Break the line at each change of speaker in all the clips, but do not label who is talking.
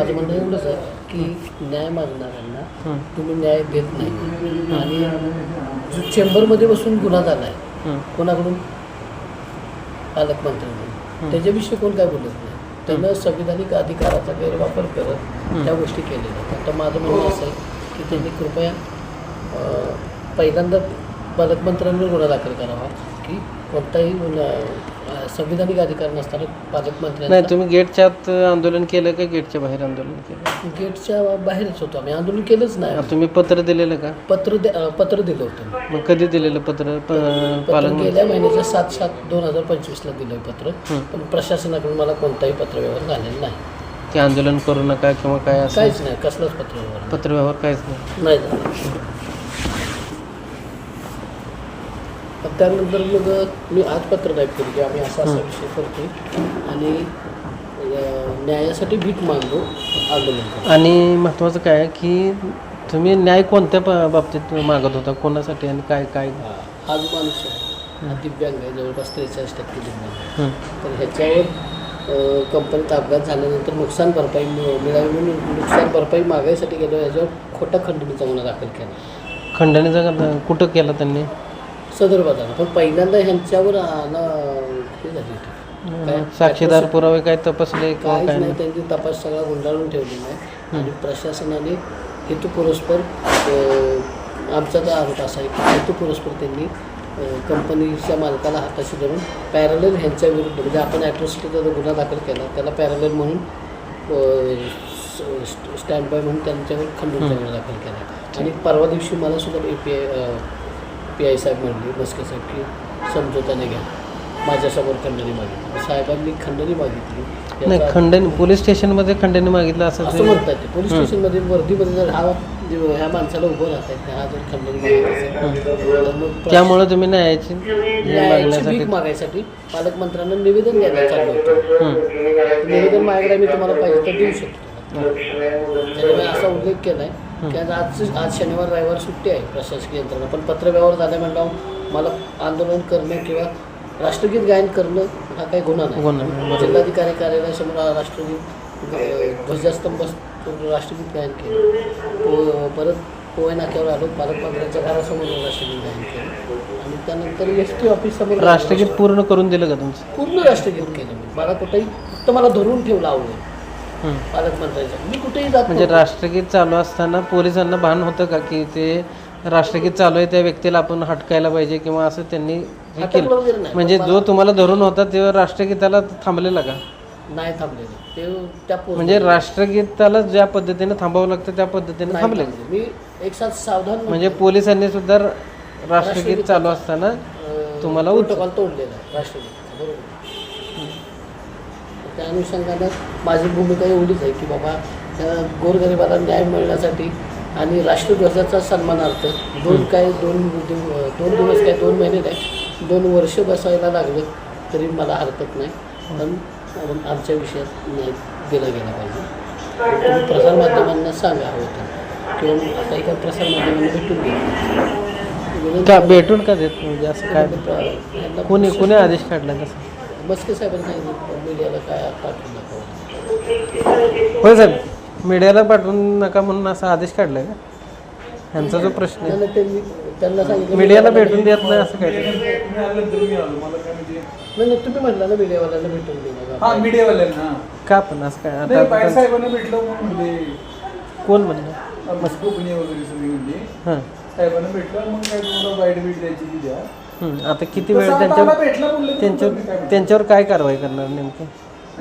माझं म्हणणं एवढंच आहे की न्याय मागणाऱ्यांना तुम्ही न्याय देत नाही. आणि जो चेंबरमध्ये बसून गुन्हा झाला आहे कोणाकडून? पालकमंत्र्यांकडून. त्याच्याविषयी कोण काय बोलत नाही. त्यानं संविधानिक अधिकाराचा गैरवापर करत त्या गोष्टी केलेल्या आहेत. आता माझं म्हणणं असं आहे की त्यांनी कृपया पहिल्यांदा पालकमंत्र्यांवर गुन्हा दाखल करावा की कोणताही संविधानिक अधिकार नसताना
नाही
पालकमंत्र्यांना
तुम्ही गेटच्या आत आंदोलन केलं का गेटच्या बाहेर आंदोलन केलं?
गेटच्या बाहेरच होतो आम्ही. आंदोलन केलंच नाही
तुम्ही पत्र दिलेलं का?
पत्र दे- अं, पत्र दिलं होतं.
मग कधी दिलेलं पत्र? प-
पत्र गेल्या महिन्याच्या सात सात दोन हजार पंचवीसला दिलं पत्र.
हं.
पण प्रशासनाकडून मला कोणताही पत्रव्यवहार झालेला नाही.
की आंदोलन करू नका किंवा काय असं?
काहीच नाही. कसलाच पत्रव्यवहार नाही.
पत्रव्यवहार काहीच नाही.
नाही झाला पण त्यानंतर मग मी आज पत्र टाईप केली की आम्ही असा असा विषय करतो आणि न्यायासाठी भीक मागलो आंदोलन
आणि महत्त्वाचं काय आहे की तुम्ही न्याय कोणत्या बाबतीत मागत होता? कोणासाठी आणि काय काय?
हा जो माणूस आहे. हा दिव्यांग आहे जवळपास त्रेचाळीस टक्के दिव्यांग आहे.
हं,
तर ह्याच्यावर अ, कंपनीत अपघात झाल्यानंतर नुकसान भरपाई मिळ- मिळावी म्हणून नुकसान भरपाई मागायसाठी गेलो याच्यावर खोटा खंडणीचा गुन्हा दाखल केला.
खंडणीचा का- कुठं केला त्यांनी?
सदर बदल पण पहिल्यांदा ह्यांच्यावर आला हे झाली होती. काय?
साक्षीदार पुरावे काय तपासले किंवा
काहीच
काय
नाही
नाही?
त्यांची तपास सगळा गुंडाळून ठेवलेला आहे. आणि प्रशासनाने हेतू पुरस्पर अ, आमचा तर आरोप असा आहे की हेतू पुरस्पर त्यांनी अ, कंपनीच्या मालकाला हाताशी धरून पॅरलेल ह्यांच्या विरुद्ध म्हणजे आपण ॲट्रॉसिटीचा जो गुन्हा दाखल केला त्याला पॅरलेल म्हणून स्टँड बाय म्हणून त्यांच्यावर गुन्हा दाखल केला. आणि परवा दिवशी मला सुद्धा A P I P I साहेब म्हणले मस्के साहेब की समजोताने घ्या. माझ्यासमोर खंडणी मागितली. साहेबांनी खंडणी मागितली.
नाही
याचा-
खंडणी पोलीस स्टेशनमध्ये खंडणी मागितलं असं
असं
ते-
म्हणतात ते. पोलीस स्टेशनमध्ये वर्दीमध्ये जर हा जे- ह्या माणसाला उभं राहत आहे हा जर खंडणी मागत असेल तर मग प्र-
त्यामुळे तुम्ही न्यायाची हे
न्यायाची
मागण्यासाठी
भीक मागायसाठी पालकमंत्र्यांना निवेदन द्यायला चाललं होतं.
हं,
निवेदन माझ्याकडे मी तुम्हाला पाहिजे तर देऊ शकतो. त्याने मी असा उल्लेख केला आहे की आज आज आज शनिवार रविवार सुट्टी आहे प्रशासकीय यंत्रणा. पण पत्रव्यवहार झाल्या म्हणल्यावर मला आंदोलन करणं किंवा राष्ट्रगीत गायन करणं हा काही गुन्हा नाही. जिल्हाधिकारी कार्यालयासमोर राष्ट्रगीत ध्वजस्तंभ राष्ट्रगीत गायन केलं. पो परत पोय नाक्यावर आलो पालकमंत्र्यांच्या घरासमोर राष्ट्रगीत गायन केलं. आणि त्यानंतर एस टी ऑफिससमोर
राष्ट्रगीत पूर्ण करून दिलं का तुमचं?
पूर्ण राष्ट्रगीत केलं मी. मला कुठेही फक्त मला धरून ठेवलं आवडेल. पालकमंत्र्यांच्या. मी कुठेही जात
म्हणजे
नव्हतो.
राष्ट्रगीत चालू असताना पोलिसांना भान होतं का की ते राष्ट्रगीत चालू आहे त्या व्यक्तीला आपण हटकायला पाहिजे किंवा असं त्यांनी हे केलं?
वगैरे नाही.
म्हणजे जो तुम्हाला धरून होता तेव्हा राष्ट्रगीताला थांबलेला का?
नाही थांबलेलं. ते त्या
म्हणजे राष्ट्रगीताला ज्या पद्धतीने थांबावं लागतं त्या पद्धतीने
नाही
थांबले
थांबले. मी एक साथ सावधान
म्हणजे पोलिसांनी सुद्धा राष्ट्रगीत चालू असताना तुम्हाला
प्रोटोकॉल तोडलेला आहे राष्ट्रगीत. बरोबर. त्या अनुषंगानं माझी भूमिका एवढीच आहे की बाबा गोरगरिबाला न्याय मिळण्यासाठी आणि राष्ट्रध्वजाचा सन्मानार्थ दोन काय दोन दोन दिवस काय दोन महिने नाही दोन वर्ष बसायला लागलं तरी मला हरकत नाही. पण आपण आमच्या विषयात न्याय दिला गेला पाहिजे. तुम्ही प्रसारमाध्यमांना सांगा हवं तर. किंवा आता एका प्रसारमाध्यमांना भेटून घ्या.
का भेटून का देत म्हणजे असं काय? कोणी कोणी आदेश काढला कसं
मस्के साहेबांनी मीडियाला काय पाठवू नका.
होय साहेब मीडियाला पाठवून नका म्हणून असा आदेश काढलाय का? ह्यांचा जो प्रश्न आहे.
त्यांना त्यांनी त्यांना सांगितलं
मीडियाला भेटून देत नाही असं काय
नाही नाही तुम्ही म्हटलं ना मीडियावाल्यांना भेटून
हा मीडियावाल्यांना.
का पण असं काय? आता
साहेबांना भेटलं म्हणजे
कोण म्हणलं?
गोपनीय वगैरे सगळी म्हणजे
हां.
साहेबांना भेटलं मग काय तुम्हाला बाईट बीट द्यायची ती द्या.
आता किती वेळ त्यांच्यावर त्यांच्यावर? त्यांच्यावर काय कारवाई करणार नेमकी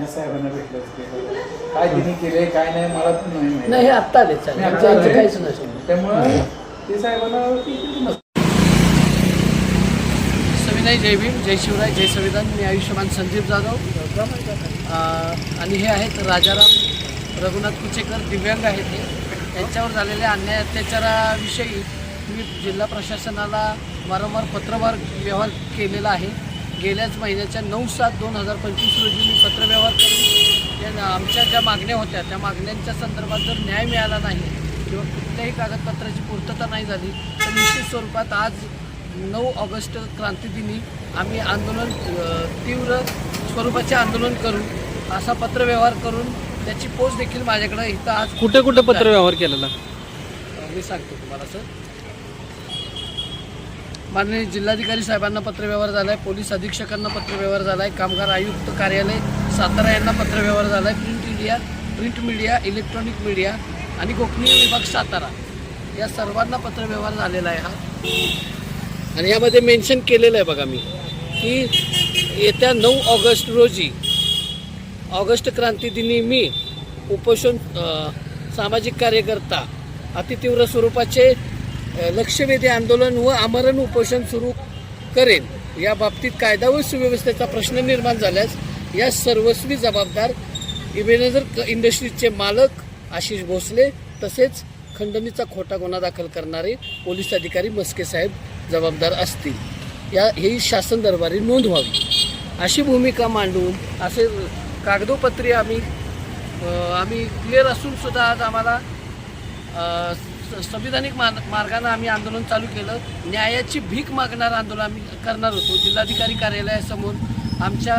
साहेबांना भेटलं काय तिने केलंय काय नाही मला पण नाही माहिती.
नाही हे आत्ता आले. काहीच नाही.
त्यामुळे ते साहेबांना.
सविनय जय भीम जय शिवराय जय संविधान मी आयुष्यमान संजीव जाधव आणि हे आहेत राजाराम रघुनाथ कुचेकर दिव्यांग आहेत हे त्यांच्यावर झालेल्या अन्याय अत्याचाराविषयी मी जिल्हा प्रशासनाला वारंवार पत्रव्यवहार व्यवहार केलेला आहे. गेल्याच महिन्याच्या नऊ सात दोन हजार पंचवीस रोजी मी पत्रव्यवहार करून त्या आमच्या ज्या मागण्या होत्या त्या मागण्यांच्या संदर्भात जर न्याय मिळाला नाही किंवा कुठल्याही कागदपत्राची पूर्तता नाही झाली तर निश्चित स्वरूपात आज नऊ ऑगस्ट क्रांतीदिनी आम्ही आंदोलन तीव्र स्वरूपाचे आंदोलन करू असा पत्रव्यवहार करून त्याची पोस्ट देखील माझ्याकडे इथं आज
कुठे कुठे पत्र व्यवहार केलेला
मी सांगतो तुम्हाला सर. माननीय जिल्हाधिकारी साहेबांना पत्रव्यवहार झाला आहे पोलीस अधीक्षकांना पत्रव्यवहार झाला आहे कामगार आयुक्त कार्यालय सातारा यांना पत्रव्यवहार झाला आहे print India print media electronic media आणि गोपनीय विभाग सातारा. या सर्वांना पत्रव्यवहार झालेला आहे हा. आणि यामध्ये मेन्शन केलेलं आहे बघा मी की येत्या नऊ ऑगस्ट रोजी ऑगस्ट क्रांती दिनी मी उपोषण सामाजिक कार्यकर्ता अतितीव्र स्वरूपाचे लक्षवेधी आंदोलन व आमरण उपोषण सुरू करेन या बाबतीत कायदा व सुव्यवस्थेचा प्रश्न निर्माण झाल्यास या सर्वस्वी जबाबदार इबेनेझर इंडस्ट्रीजचे मालक आशिष भोसले तसेच खंडणीचा खोटा गुन्हा दाखल करणारे पोलीस अधिकारी मस्के साहेब जबाबदार असतील. या ही शासन दरबारी नोंद व्हावी. अशी भूमिका मांडून असे कागदोपत्री आम्ही आम्ही क्लिअर असून सुद्धा आज आम्हाला संविधानिक मार्ग मार्गानं आम्ही आंदोलन चालू केलं. न्यायाची भीक मागणार आंदोलन आम्ही करणार होतो. जिल्हाधिकारी कार्यालयासमोर आमच्या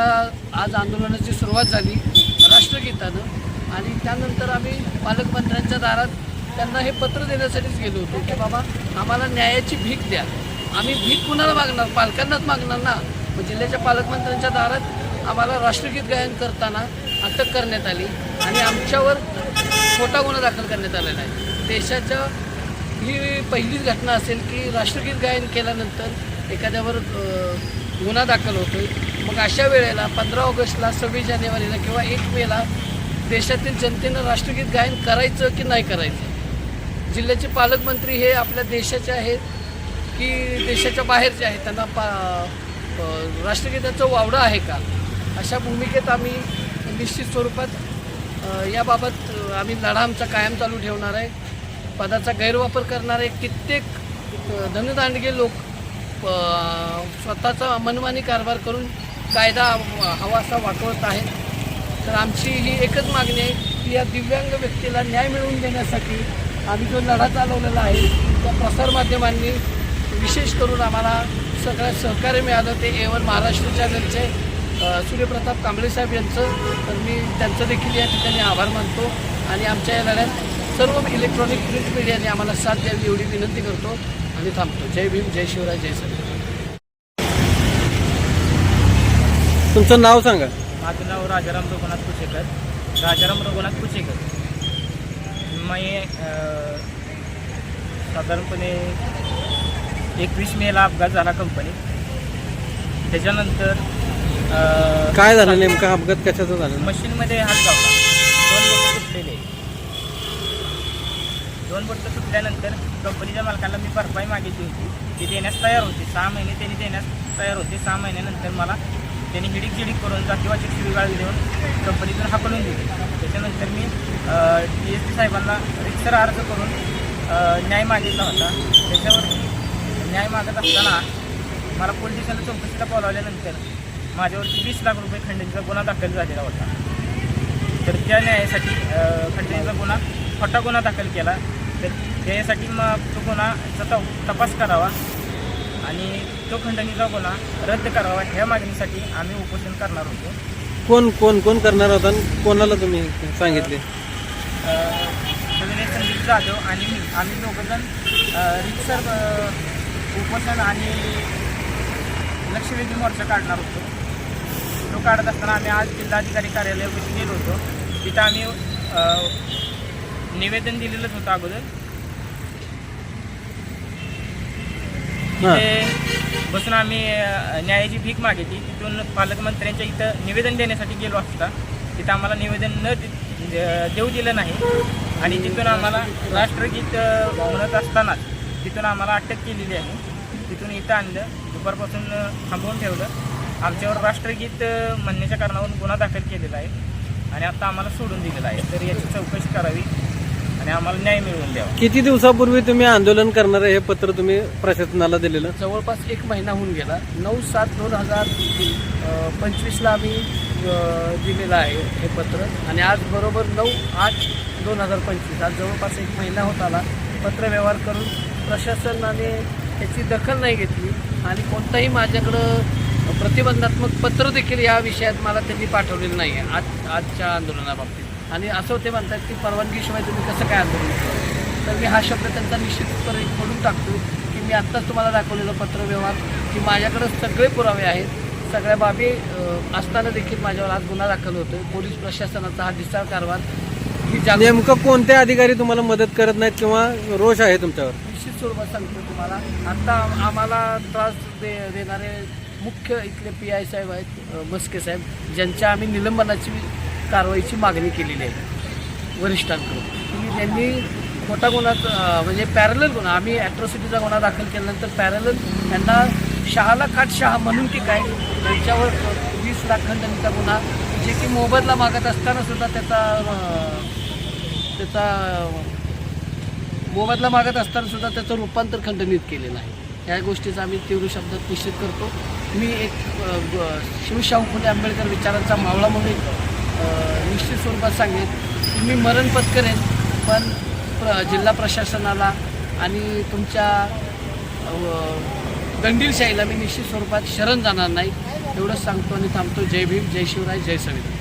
आज आंदोलनाची सुरुवात झाली राष्ट्रगीतानं. आणि त्यानंतर आम्ही पालकमंत्र्यांच्या दारात त्यांना हे पत्र देण्यासाठीच गेलो होतो की बाबा आम्हाला न्यायाची भीक द्या. आम्ही भीक कुणाला मागणार? पालकांनाच मागणार ना? मग जिल्ह्याच्या पालकमंत्र्यांच्या दारात आम्हाला राष्ट्रगीत गायन करताना अटक करण्यात आली आणि आमच्यावर खोटा गुन्हा दाखल करण्यात आलेला आहे. देशाच्या ही पहिलीच घटना असेल की राष्ट्रगीत गायन केल्यानंतर एखाद्यावर गुन्हा दाखल होतो मग अशा वेळेला पंधरा ऑगस्टला सव्वीस जानेवारीला किंवा एक मेला देशातील जनतेनं राष्ट्रगीत गायन करायचं की नाही करायचं? जिल्ह्याचे पालकमंत्री हे आपल्या देशाचे आहेत की देशाच्या बाहेरचे आहेत त्यांना पा राष्ट्रगीताचं वावडं आहे का? अशा भूमिकेत आम्ही निश्चित स्वरूपात याबाबत आम्ही लढा आमचा कायम चालू ठेवणार आहे. पदाचा गैरवापर करणारे कित्येक धनदांडगे लोक स्वतःचा मनमानी कारभार करून कायदा हवा असा आहेत. तर आमची ही एकच मागणी आहे की या दिव्यांग व्यक्तीला न्याय मिळवून देण्यासाठी आम्ही जो लढा चालवलेला आहे त्या प्रसारमाध्यमांनी विशेष करून आम्हाला सगळ्यात सहकार्य मिळालं ते एवन महाराष्ट्र चॅनलचे सूर्यप्रताप कांबळे साहेब यांचं. तर मी त्यांचं देखील या ठिकाणी आभार मानतो. आणि आमच्या या लढ्यात सर्व इलेक्ट्रॉनिक प्रिंट मीडियाने आम्हाला साथ द्यावी एवढी विनंती करतो आणि थांबतो. जय भीम जय शिवराय जय सर
तुमचं नाव सांगा.
माझं नाव राजाराम रघुनाथ कुचेकर. राजाराम रघुनाथ कुचेकर. मी अं, साधारणपणे एकवीस मेला अपघात झाला कंपनीत त्याच्यानंतर
काय झालं नेमका? अपघात कशाचा झाला?
मशीनमध्ये हात गावला दोन बोटं तुटलेले दोन बोटं सुटल्यानंतर कंपनीच्या मालकाला मी भरपाई मागितली होती. ती देण्यास तयार होती. सहा महिने त्यांनी देण्यास तयार होते. सहा महिन्यानंतर मला त्यांनी हिडीक जिडीक करून जातीवाची शिवीगाळी देऊन कंपनीतून हाकलून दिली. त्याच्यानंतर मी डी एस पी साहेबांना रिक्सर अर्ज करून न्याय मागितला होता. त्याच्यावरती न्याय मागत असताना मला पोलीस स्टेशनला चौकशीला बोलावल्यानंतर माझ्यावरती वीस लाख रुपये खंडणीचा गुन्हा दाखल झालेला होता. तर त्या न्यायासाठी खंडणीचा गुन्हा खोटा गुन्हा दाखल केला. तर त्यासाठी मग तो गुन्हाचा तप- तपास करावा आणि तो खंडणीचा गुन्हा रद्द करावा ह्या मागणीसाठी आम्ही उपोषण करणार होतो.
कोण कोण कोण करणार होता आणि कोणाला तुम्ही सांगितले?
संदीप जाधव आणि मी. आम्ही दोघंजण रितसर अ, उपोषण आणि लक्षवेधी मोर्चा काढणार होतो. तो काढत असताना आम्ही आज जिल्हाधिकारी कार्यालयापाशी गेलो होतो. तिथं आम्ही निवेदन दिलेलंच होतं अगोदर. तिथे बसून आम्ही न्यायाची भीक मागितली. तिथून पालकमंत्र्यांच्या इथं निवेदन देण्यासाठी गेलो असता. तिथं आम्हाला निवेदन न द- देऊ दिलं नाही. आणि तिथून आम्हाला राष्ट्रगीत म्हणत असतानाच तिथून आम्हाला अटक केलेली आहे. तिथून इथं आणलं. दुपारपासून थांबवून ठेवलं. आमच्यावर राष्ट्रगीत म्हणण्याच्या कारणावरून गुन्हा दाखल केलेला आहे. आणि आता आम्हाला सोडून दिलेला आहे. तर याची चौकशी करावी. आणि आम्हाला न्याय मिळवून द्यावा.
किती दिवसापूर्वी तुम्ही आंदोलन करणार हे पत्र तुम्ही प्रशासनाला दिलेलं?
जवळपास एक महिना होऊन गेला. नऊ सात दोन हजार पंचवीसला आम्ही दिलेलं आहे हे पत्र. आणि आज बरोबर नऊ आठ दोन हजार पंचवीस. आज जवळपास एक महिना होत आला. पत्रव्यवहार करून प्रशासनाने त्याची दखल नाही घेतली. आणि कोणताही माझ्याकडं प्रतिबंधात्मक पत्र देखील या विषयात मला त्यांनी पाठवलेलं नाही आहे. आज आजच्या आंदोलनाबाबतीत. आणि असं ते म्हणतात की परवानगीशिवाय तुम्ही कसं काय आंदोलन करता तर मी हा शब्द त्यांचा निश्चितपणे खोडून टाकतो की मी आत्ताच तुम्हाला दाखवलेलं पत्रव्यवहार की माझ्याकडे सगळे पुरावे आहेत. सगळ्या बाबी असताना देखील माझ्यावर आज गुन्हा दाखल होतोय. पोलीस प्रशासनाचा हा ढिसाळ कारभार
नेमकं कोणते अधिकारी तुम्हाला मदत करत नाहीत किंवा रोष आहे तुमच्यावर?
निश्चित स्वरूपात सांगतो तुम्हाला. आत्ता आम- आम्हाला त्रास दे देणारे मुख्य इथले पी आय साहेब आहेत मस्के साहेब ज्यांच्या आम्ही निलंबनाची कारवाईची मागणी केलेली आहे वरिष्ठांकडून. की त्यांनी खोटा गुन्हा म्हणजे पॅरलल गुन्हा आम्ही ॲट्रॉसिटीचा गुन्हा दाखल केल्यानंतर पॅरलल त्यांना शहाला काट शहा म्हणून की काय त्यांच्यावर वीस लाख खंडणीचा गुन्हा जे की मोबदला मागत असताना सुद्धा त्याचा त्याचा मोबदला मागत असताना सुद्धा त्याचं रूपांतर खंडनीत केलेलं आहे. या गोष्टीचा आम्ही तीव्र शब्दात निश्चित करतो. मी एक शिवशाहू फुले आंबेडकर विचारांचा मावळा म्हणून निश्चित स्वरूपात सांगेन की मी मरण पत्करेन पण प्र जिल्हा प्रशासनाला आणि तुमच्या दंडीलशाहीला मी निश्चित स्वरूपात शरण जाणार नाही एवढंच सांगतो आणि थांबतो. जय भीम जय शिवराय जय सविता